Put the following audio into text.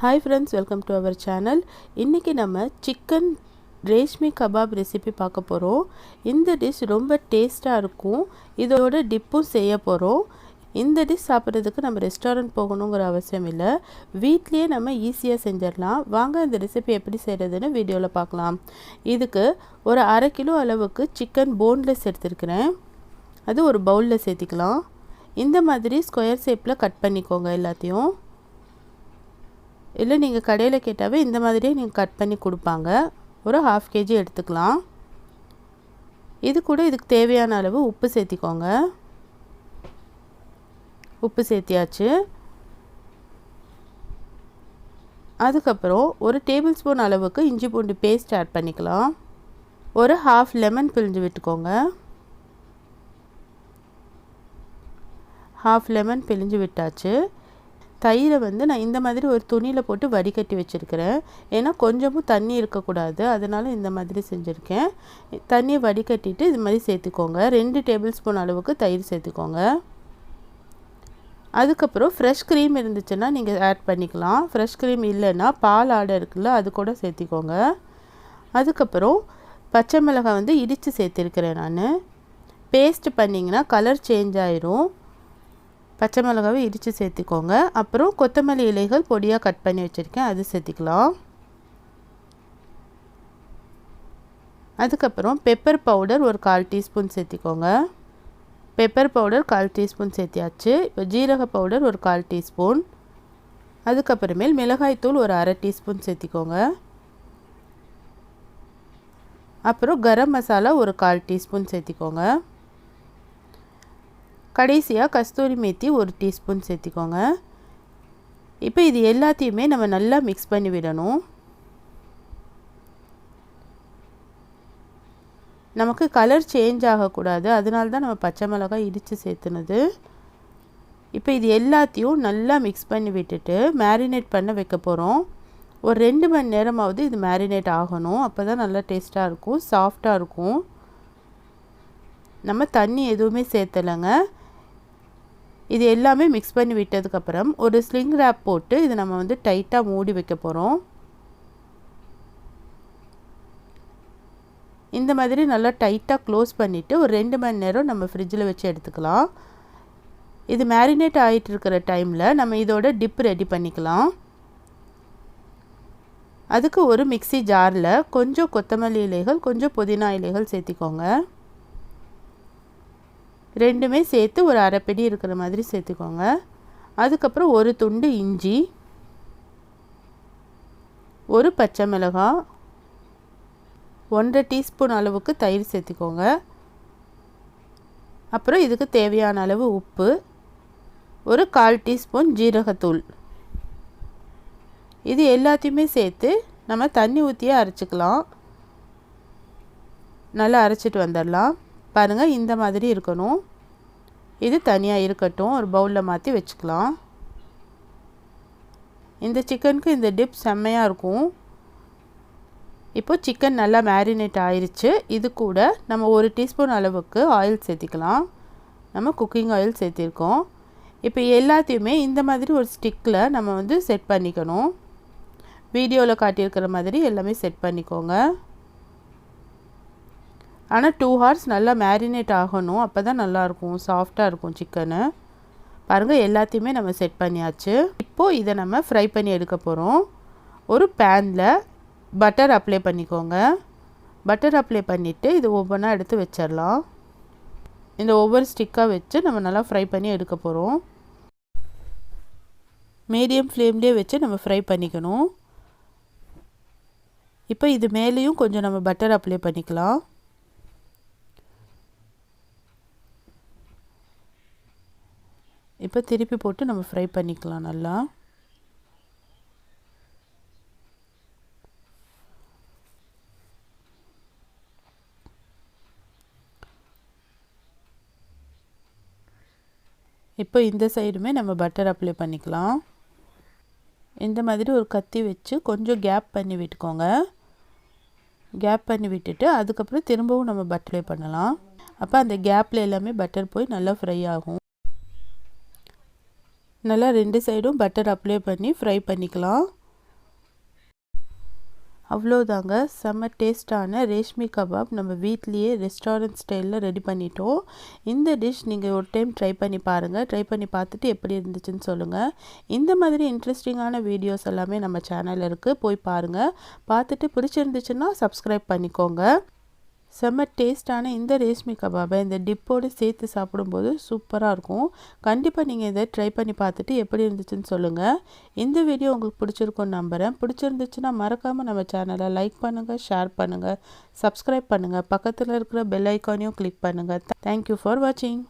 Hi friends welcome to our channel இன்றைக்கி நம்ம chicken Reshmi kebab recipe பார்க்க போகிறோம் இந்த டிஷ் ரொம்ப டேஸ்ட்டாக இருக்கும். இதோட டிப்பும் செய்ய போகிறோம் இந்த டிஷ் சாப்பிட்றதுக்கு நம்ம ரெஸ்டாரண்ட் போகணுங்கிற அவசியம் இல்லை. வீட்லேயே நம்ம ஈஸியாக செஞ்சிடலாம். வாங்க இந்த ரெசிபி எப்படி செய்கிறதுன்னு வீடியோவில் பார்க்கலாம். இதுக்கு ஒரு அரை கிலோ அளவுக்கு சிக்கன் போன்லெஸ் எடுத்துருக்கிறேன். அது ஒரு பவுலில் சேர்த்திக்கலாம். இந்த மாதிரி ஸ்கொயர் ஷேப்பில் கட் பண்ணிக்கோங்க எல்லாத்தையும். இல்லை நீங்கள் கடையில் கேட்டாவே இந்த மாதிரியே நீங்கள் கட் பண்ணி கொடுப்பாங்க. ஒரு ஹாஃப் கேஜி எடுத்துக்கலாம். இது கூட இதுக்கு தேவையான அளவு உப்பு சேர்த்திக்கோங்க. உப்பு சேர்த்தியாச்சு. அதுக்கப்புறம் ஒரு டேபிள் ஸ்பூன் அளவுக்கு இஞ்சி பூண்டு பேஸ்ட் ஆட் பண்ணிக்கலாம். ஒரு ஹாஃப் லெமன் பிழிஞ்சு விட்டுக்கோங்க. ஹாஃப் லெமன் பிழிஞ்சு விட்டாச்சு. தயிரை வந்து நான் இந்த மாதிரி ஒரு துணியில் போட்டு வடிகட்டி வச்சுருக்கிறேன். ஏன்னா கொஞ்சமும் தண்ணி இருக்கக்கூடாது. அதனால் இந்த மாதிரி செஞ்சுருக்கேன். தண்ணியை வடிகட்டிட்டு இது மாதிரி சேர்த்துக்கோங்க. ரெண்டு டேபிள் ஸ்பூன் அளவுக்கு தயிர் சேர்த்துக்கோங்க. அதுக்கப்புறம் ஃப்ரெஷ் க்ரீம் இருந்துச்சுன்னா நீங்கள் ஆட் பண்ணிக்கலாம். ஃப்ரெஷ் க்ரீம் இல்லைன்னா பால் ஆடை இருக்குல்ல அது கூட சேர்த்திக்கோங்க. அதுக்கப்புறம் பச்சை மிளகாய் வந்து இடித்து சேர்த்துருக்கிறேன் நான். பேஸ்ட் பண்ணிங்கன்னா கலர் சேஞ்ச் ஆயிரும். பச்சை மிளகாவை இடித்து சேர்த்திக்கோங்க. அப்புறம் கொத்தமல்லி இலைகள் பொடியாக கட் பண்ணி வச்சுருக்கேன். அது சேர்த்திக்கலாம். அதுக்கப்புறம் பெப்பர் பவுடர் ஒரு கால் டீஸ்பூன் சேர்த்திக்கோங்க. பெப்பர் பவுடர் கால் டீஸ்பூன் சேர்த்தியாச்சு. இப்போ ஜீரக பவுடர் ஒரு கால் டீஸ்பூன் அதுக்கப்புறமேல் மிளகாய்த்தூள் ஒரு அரை டீஸ்பூன் சேர்த்திக்கோங்க. அப்புறம் கரம் மசாலா ஒரு கால் டீஸ்பூன் சேர்த்திக்கோங்க. கடைசியாக கஸ்தூரி மேத்தி ஒரு டீஸ்பூன் சேர்த்திக்கோங்க. இப்போ இது எல்லாத்தையுமே நம்ம நல்லா மிக்ஸ் பண்ணி விடணும். நமக்கு கலர் சேஞ்ச் ஆகக்கூடாது. அதனால தான் நம்ம பச்சை மிளகாய் இடித்து சேர்த்துனது. இப்போ இது எல்லாத்தையும் நல்லா மிக்ஸ் பண்ணி விட்டுட்டு மேரினேட் பண்ண வைக்க போகிறோம் ஒரு ரெண்டு மணி நேரமாவது இது மேரினேட் ஆகணும். அப்போ தான் நல்லா டேஸ்ட்டாக இருக்கும் சாஃப்டாக இருக்கும். நம்ம தண்ணி எதுவுமே சேர்த்தலைங்க. இது எல்லாமே மிக்ஸ் பண்ணி விட்டதுக்கப்புறம் ஒரு ஸ்லிங் ரேப் போட்டு இது நம்ம வந்து டைட்டாக மூடி வைக்க போகிறோம் இந்த மாதிரி நல்லா டைட்டாக க்ளோஸ் பண்ணிவிட்டு ஒரு ரெண்டு மணி நேரம் நம்ம ஃப்ரிட்ஜில் வச்சு எடுத்துக்கலாம். இது மேரினேட் ஆகிட்டு இருக்கிற டைமில் நம்ம இதோட டிப் ரெடி பண்ணிக்கலாம். அதுக்கு ஒரு மிக்சி ஜாரில் கொஞ்சம் கொத்தமல்லி இலைகள் கொஞ்சம் புதினா இலைகள் சேர்த்திக்கோங்க. ரெண்டுமே சேர்த்து ஒரு அரைப்படி இருக்கிற மாதிரி சேர்த்துக்கோங்க. அதுக்கப்புறம் ஒரு துண்டு இஞ்சி ஒரு பச்சை மிளகாய் ஒன்றரை டீஸ்பூன் அளவுக்கு தயிர் சேர்த்துக்கோங்க. அப்புறம் இதுக்கு தேவையான அளவு உப்பு ஒரு கால் டீஸ்பூன் ஜீரகத்தூள். இது எல்லாத்தையுமே சேர்த்து நம்ம தண்ணி ஊற்றியே அரைச்சிக்கலாம். நல்லா அரைச்சிட்டு வந்துடலாம். பாருங்கள் இந்த மாதிரி இருக்கணும். இது தனியாக இருக்கட்டும் ஒரு பவுலில் மாற்றி வச்சுக்கலாம். இந்த சிக்கனுக்கு இந்த டிப் செம்மையாக இருக்கும். இப்போது சிக்கன் நல்லா மேரினேட் ஆயிடுச்சு இது கூட நம்ம ஒரு டீஸ்பூன் அளவுக்கு ஆயில் சேர்த்திக்கலாம். நம்ம குக்கிங் ஆயில் சேர்த்திருக்கோம். இப்போ எல்லாத்தையுமே இந்த மாதிரி ஒரு ஸ்டிக்கில் நம்ம வந்து செட் பண்ணிக்கணும். வீடியோவில் காட்டியிருக்கிற மாதிரி எல்லாமே செட் பண்ணிக்கோங்க. ஆனால் டூ ஹார்ஸ் நல்லா மேரினேட் ஆகணும். அப்போ தான் நல்லாயிருக்கும். சாஃப்டாக இருக்கும் சிக்கனு பாருங்கள் எல்லாத்தையுமே நம்ம செட் பண்ணியாச்சு. இப்போது இதை நம்ம ஃப்ரை பண்ணி எடுக்க போகிறோம் ஒரு பேனில் பட்டர் அப்ளை பண்ணிக்கோங்க. பட்டர் அப்ளை பண்ணிவிட்டு இது ஒவ்வொன்றா எடுத்து வச்சிடலாம். இந்த ஒவ்வொரு ஸ்டிக்காக வச்சு நம்ம நல்லா ஃப்ரை பண்ணி எடுக்க போகிறோம் மீடியம் ஃப்ளேம்லேயே வச்சு நம்ம ஃப்ரை பண்ணிக்கணும். இப்போ இது மேலேயும் கொஞ்சம் நம்ம பட்டர் அப்ளை பண்ணிக்கலாம். இப்போ திருப்பி போட்டு நம்ம ஃப்ரை பண்ணிக்கலாம் நல்லா. இப்போ இந்த சைடுமே நம்ம பட்டர் அப்ளை பண்ணிக்கலாம். இந்த மாதிரி ஒரு கத்தி வச்சு கொஞ்சம் கேப் பண்ணி விட்டுக்கோங்க. கேப் பண்ணி விட்டுட்டு அதுக்கப்புறம் திரும்பவும் நம்ம பட்டர் பண்ணலாம். அப்போ அந்த கேப்பில் எல்லாமே பட்டர் போய் நல்லா ஃப்ரை ஆகும். நல்லா ரெண்டு சைடும் பட்டர் அப்ளை பண்ணி ஃப்ரை பண்ணிக்கலாம். அவ்வளோதாங்க செம்ம டேஸ்டான ரேஷ்மி கபாப் நம்ம வீட்லேயே ரெஸ்டாரண்ட் ஸ்டைலில் ரெடி பண்ணிட்டோம். இந்த டிஷ் நீங்கள் ஒரு டைம் ட்ரை பண்ணி பாருங்கள் ட்ரை பண்ணி பார்த்துட்டு எப்படி இருந்துச்சுன்னு சொல்லுங்கள் இந்த மாதிரி இன்ட்ரெஸ்டிங்கான வீடியோஸ் எல்லாமே நம்ம சேனலில் இருக்குது போய் பாருங்கள் பார்த்துட்டு பிடிச்சிருந்துச்சுன்னா சப்ஸ்கிரைப் பண்ணிக்கோங்க. செம்ம டேஸ்ட்டான இந்த ரேஷ்மி கபாபை இந்த டிப்போடு சேர்த்து சாப்பிடும்போது சூப்பராக இருக்கும். கண்டிப்பாக நீங்கள் இதை ட்ரை பண்ணி பார்த்துட்டு எப்படி இருந்துச்சுன்னு சொல்லுங்கள் இந்த வீடியோ உங்களுக்கு பிடிச்சிருக்கும்னு நம்புகிறேன் பிடிச்சிருந்துச்சுன்னா மறக்காமல் நம்ம சேனலை லைக் பண்ணுங்கள் ஷேர் பண்ணுங்கள் சப்ஸ்கிரைப் பண்ணுங்கள் பக்கத்தில் இருக்கிற பெல் ஐக்கானையும் கிளிக் பண்ணுங்கள் தேங்க்யூ ஃபார் வாட்சிங்